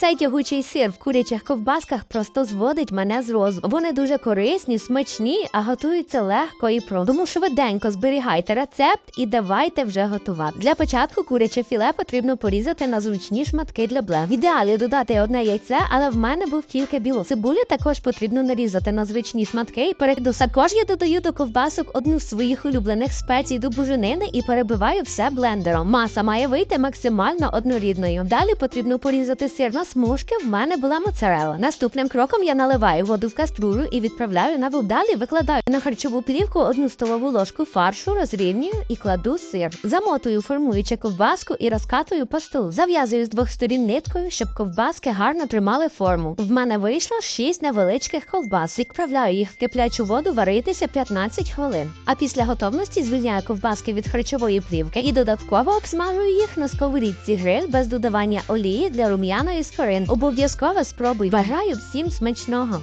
Цей тягучий сир в курячих ковбасках просто зводить мене з розуму. Вони дуже корисні, смачні, а готуються легко і просто. Тому швиденько зберігайте рецепт і давайте вже готувати. Для початку куряче філе потрібно порізати на зручні шматки для блен. В ідеалі додати одне яйце, але в мене був тільки білок. Цибулю також потрібно нарізати на звичні шматки і перекиду. Також я додаю до ковбасок одну з своїх улюблених спецій до буженини і перебиваю все блендером. Маса має вийти максимально однорідною. Далі потрібно порізати сир на смужки. В мене була моцарела. Наступним кроком я наливаю воду в каструлю і відправляю на воду. Далі викладаю на харчову плівку одну столову ложку фаршу, розрівнюю і кладу сир. Замотую формуючи ковбаску і розкатую по столу. Зав'язую з двох сторін ниткою, щоб ковбаски гарно тримали форму. В мене вийшло 6 невеличких ковбас. Відправляю їх в киплячу воду варитися 15 хвилин. А після готовності звільняю ковбаски від харчової плівки і додатково обсмажую їх на сковорідці гриль без додавання олії для рум'яної скорин. Обов'язково спробуй. Бажаю всім смачного!